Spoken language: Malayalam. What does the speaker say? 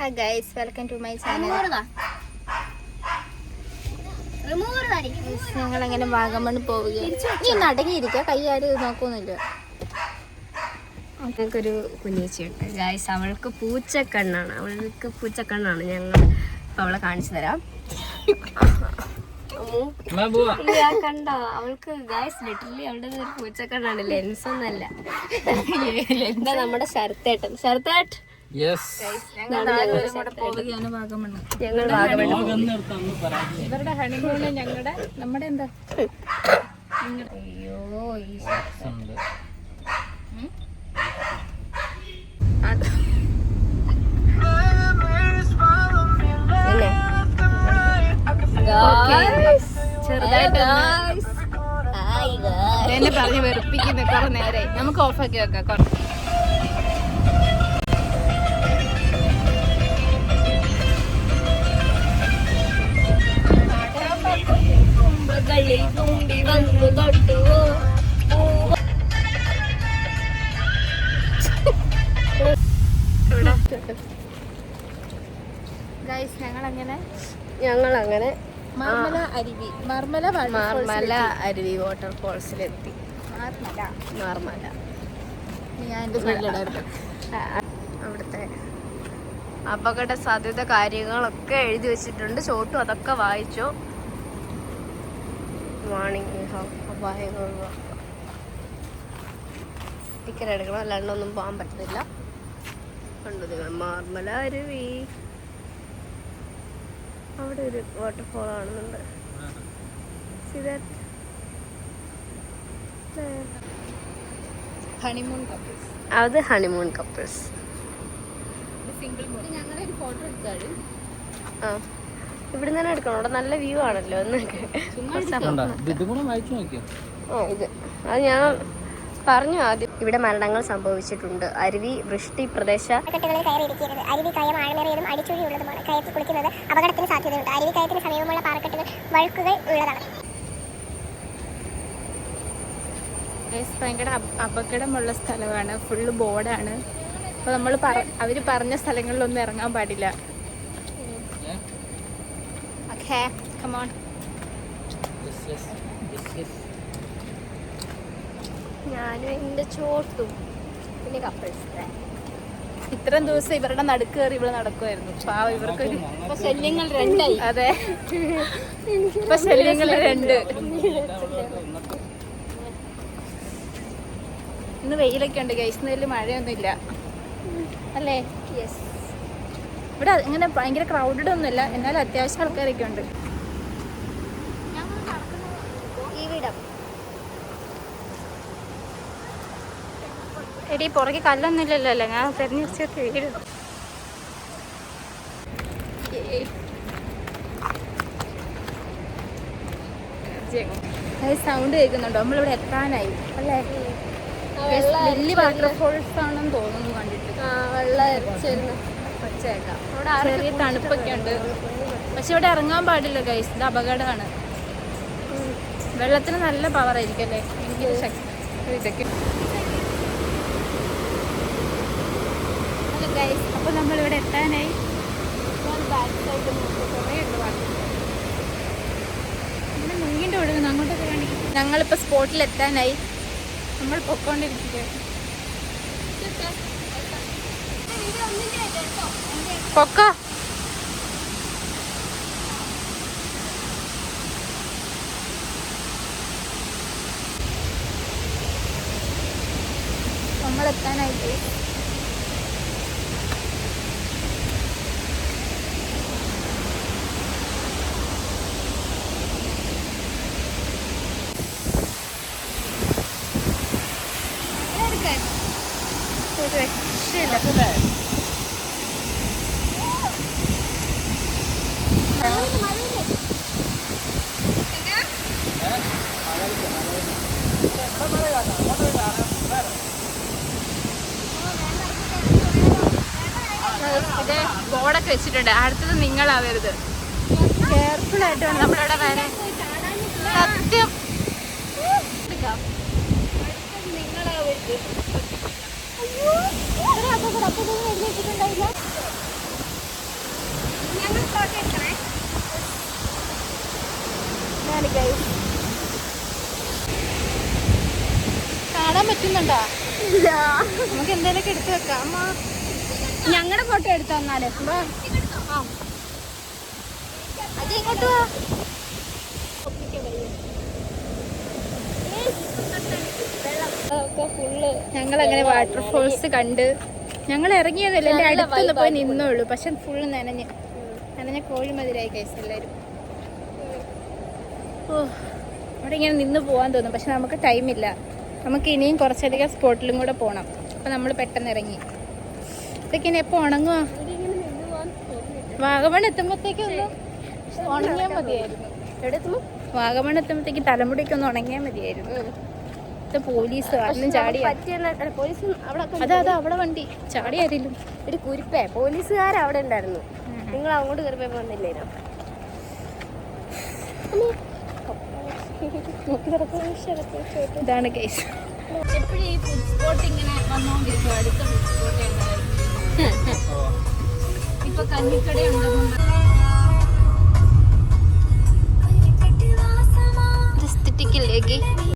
Hi guys welcome to my channel ഞങ്ങൾ അങ്ങനെ വാഗമൺ പോവുകയാണ്. നീ നടങ്ങിയിരിക്കുക കൈ നോക്കുന്നില്ല. നോക്കൊന്നുമില്ല ഞങ്ങൾക്കൊരു കുഞ്ഞേച്ചിയുണ്ട് ഗായ്സ് അവൾക്ക് പൂച്ചക്കണ്ണാണ്. അവൾക്ക് പൂച്ചക്കണ്ണാണ് ഞങ്ങൾ ഇപ്പൊ അവളെ കാണിച്ചു തരാം. കണ്ടോ. അവൾക്ക് ഗായ്സ് ലിറ്ററലി അവളുടെ ഒരു പൂച്ചക്കണ്ണാണ്. ലെൻസ് ഒന്നല്ല എന്താ നമ്മുടെ ശരത്തേട്ടൻ. ശരത്തേട്ട്! ഇവരുടെ ഹണിമൂണ് ഞങ്ങളുടെ നമ്മുടെ എന്താ? അയ്യോ ചെറുതായിട്ട് എന്നെ പറഞ്ഞ് വെറുപ്പിക്കുന്ന കുറെ നേരെ നമുക്ക് ഓഫാക്കി വെക്കാം. ഗൈസ് ഞങ്ങൾ അങ്ങനെ ഞങ്ങൾ അങ്ങനെ മർമല അരുവി മർമല മാർമല അരുവി വാട്ടർഫോൾസിലെത്തി മർമല. മർമല. ഞാൻ അവിടുത്തെ അപകട സാധ്യത കാര്യങ്ങളൊക്കെ എഴുതി വെച്ചിട്ടുണ്ട്. ചോട്ടു അതൊക്കെ വായിച്ചു? വാണിംഗ് അപായങ്ങൾ. ടിക്കറ്റ് എടുക്കണം. അല്ലാണ്ടൊന്നും പോകാൻ പറ്റത്തില്ല കണ്ടു നിങ്ങൾ. മാർമല അരുവി അവിടെ ഒരു വാട്ടർഫോൾ കാണുന്നുണ്ട്. That? ഹണിമൂൺ കപ്പിൾസ് അത് ഹണിമൂൺ കപ്പിൾസ് സിംഗിൾ ഞങ്ങളൊരു ഫോട്ടോ ആ. ഇവിടെ തന്നെ എടുക്കണം. അവിടെ നല്ല വ്യൂ ആണല്ലോ എന്നൊക്കെ. നോക്കിയോ? ആ ഇത്. അത് ഞാൻ പറഞ്ഞു ആദ്യം. ഇവിടെ മരണങ്ങൾ സംഭവിച്ചിട്ടുണ്ട്. അരുവി വൃഷ്ടി പ്രദേശ കെട്ടുകളിൽ കയറിയിരിക്കരുത് അരുവി കയം ആഴമേറിയതും അടിച്ചുഴിയുള്ളതുമാണ്. കയത്തിൽ കുളിക്കുന്നത് അപകടത്തിന് സാധ്യതയുണ്ട്. അരുവി കയത്തിന് സമീപമുള്ള പാറക്കെട്ടുകൾ വഴുക്കുകൾ ഉള്ളതാണ്. ഭയങ്കര അപകടമുള്ള സ്ഥലമാണ്. ഫുള്ള് ബോർഡാണ്. അപ്പോൾ നമ്മൾ അവർ പറഞ്ഞ സ്ഥലങ്ങളിലൊന്നും ഇറങ്ങാൻ പാടില്ല. Okay, come on. ഞാനും എന്റെ ചോട്ടും പിന്നെ കപ്പിൾസ് ഇത്രയും ദിവസം ഇവരുടെ നടുക്ക് കയറി ഇവിടെ നടക്കുമായിരുന്നു പാവം ഇവർക്കൊരു ശല്യങ്ങൾ രണ്ടായി. അതെ. ഇപ്പൊ ശല്യങ്ങൾ രണ്ട് ഇന്ന് വെയിലൊക്കെ ഉണ്ട് ഗൈസ് മഴയൊന്നും ഇല്ല മഴയൊന്നുമില്ല. അല്ലേ? യെസ് ഇവിടെ ഇങ്ങനെ ഭയങ്കര ക്രൗഡഡ് ഒന്നുമില്ല. എന്നാലും അത്യാവശ്യം ആൾക്കാരൊക്കെ ഉണ്ട് ഇവിടം എടി പുറകെ കല്ലൊന്നും ഇല്ലല്ലോ അല്ലേ? ഞാൻ തെരഞ്ഞെടുത്ത് വീട് സൗണ്ട് കേൾക്കുന്നുണ്ടോ? നമ്മളിവിടെ എത്താനായി. അല്ലേ? വലിയ വാട്ടർഫോൾസ് ആണെന്ന് തോന്നുന്നു കണ്ടിട്ട്. ചെറിയ തണുപ്പൊക്കെ ഉണ്ട്. പക്ഷെ ഇവിടെ ഇറങ്ങാൻ പാടില്ല ഗൈസ് ഇത് അപകടമാണ്. വെള്ളത്തിന് നല്ല പവർ ആയിരിക്കും അല്ലേ? എനിക്ക് ശക്തി ഇതൊക്കെ. ഗൈസ് അപ്പോൾ നമ്മളിവിടെ എത്താനായി. ബാക്ക് സൈഡ് അങ്ങോട്ടൊക്കെ വേണ്ടി സ്പോട്ടിൽ എത്താനായി. നമ്മൾ പൊക്കോണ്ടിരിക്കുകയാണ്. നമ്മൾ നമ്മൾ ഒരു രക്ഷയില്ല ബോർഡൊക്കെ വെച്ചിട്ടുണ്ട്. അടുത്തത് നിങ്ങളാവരുത്. കെയർഫുൾ ആയിട്ട് വേണം നമ്മളിവിടെ വരാൻ. സത്യം. കാണാൻ പറ്റുന്നുണ്ടോ? നമുക്ക് എന്തെങ്കിലുമൊക്കെ എടുത്തു വെക്കാം. അമ്മ. ഞങ്ങളുടെ ഫോട്ടോ എടുത്തു തന്നാലേ. ആ. അത് ഇങ്ങോട്ട് ഞങ്ങൾ അങ്ങനെ വാട്ടർഫോൾസ് കണ്ട് ഞങ്ങൾ ഇറങ്ങിയതല്ല എന്റെ അടുത്തൊന്ന് പോയി നിന്നുള്ളൂ പക്ഷെ ഫുള്ള് നനഞ്ഞ്. നനഞ്ഞ കോഴിമതിരായി കൈസ് എല്ലാവരും. ഓ അവിടെ ഇങ്ങനെ നിന്ന് പോകാൻ തോന്നും. പക്ഷെ നമുക്ക് ടൈമില്ല നമുക്ക് ഇനിയും കുറച്ചധികം സ്പോട്ടിലും കൂടെ പോകണം അപ്പം നമ്മൾ പെട്ടെന്ന് ഇറങ്ങി. ഇതൊക്കെ ഇനി എപ്പോൾ ഉണങ്ങുക വാഗമൺ എത്തുമ്പോഴത്തേക്കൊന്ന് ഉണങ്ങിയാൽ മതിയായിരുന്നു. എവിടെ വാഗമൺ എത്തുമ്പോഴത്തേക്ക് തലമുടിക്കൊന്നും ഉണങ്ങിയാൽ മതിയായിരുന്നു. മൊത്തം പോലീസ് അവിടെ വണ്ടി. ചാടി ആരെങ്കിലും ഒരു കുരിപ്പേ പോലീസുകാർ അവിടെ ഉണ്ടായിരുന്നു. നിങ്ങൾ അങ്ങോട്ട് കയറി പോയി വന്നില്ലേ ഇതാണ് കേസ് എപ്പോഴും ഈ